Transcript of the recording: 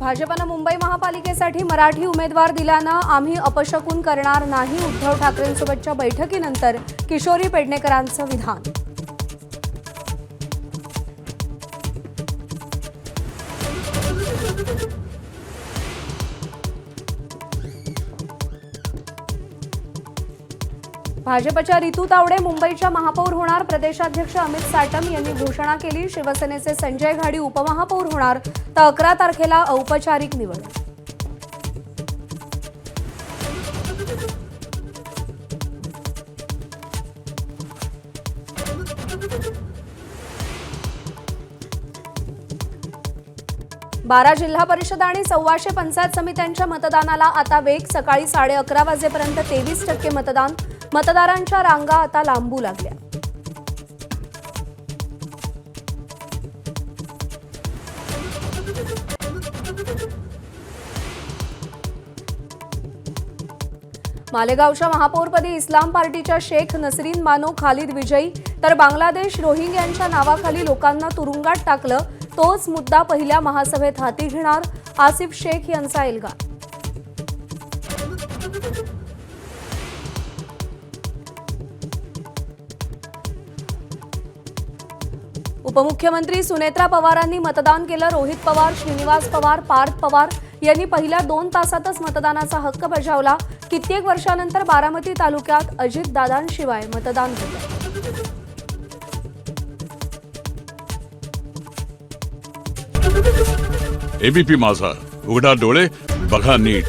भाजपनं मुंबई महापालिकेसाठी मराठी उमेदवार दिल्यानं आम्ही अपशकून करणार नाही उद्धव ठाकरेंसोबतच्या बैठकीनंतर किशोरी पेडणेकरांचं विधान. भाजपच्या रितू तावडे मुंबईच्या महापौर होणार. प्रदेशाध्यक्ष अमित साटम यांनी घोषणा केली. शिवसेनेचे संजय घाडी उपमहापौर होणार. तर अकरा तारखेला औपचारिक निवड बारा जिल्हा परिषद आणि सव्वाशे पंचायत समित्यांच्या मतदानाला आता वेग. सकाळी साडे अकरा वाजेपर्यंत तेवीस टक्के मतदान. मतदारांच्या रांगा आता लांबू लागल्या. मालेगावच्या महापौरपदी इस्लाम पार्टीच्या शेख नसरीन मानो खालिद विजयी तर बांगलादेश रोहिंग्यांच्या नावाखाली लोकांना तुरुंगात टाकलं तोच मुद्दा पहिल्या महासभेत हाती घेणार आसिफ शेख यांचा एल्गार उपमुख्यमंत्री सुनेत्रा पवारांनी मतदान केलं. रोहित पवार श्रीनिवास पवार पार्थ पवार यांनी पहिल्या दोन तासातच मतदानाचा हक्क बजावला. कित्येक वर्षानंतर बारामती तालुक्यात अजितदादांशिवाय मतदान झालं एबीपी माझा. उघडा डोळे बघा नीट.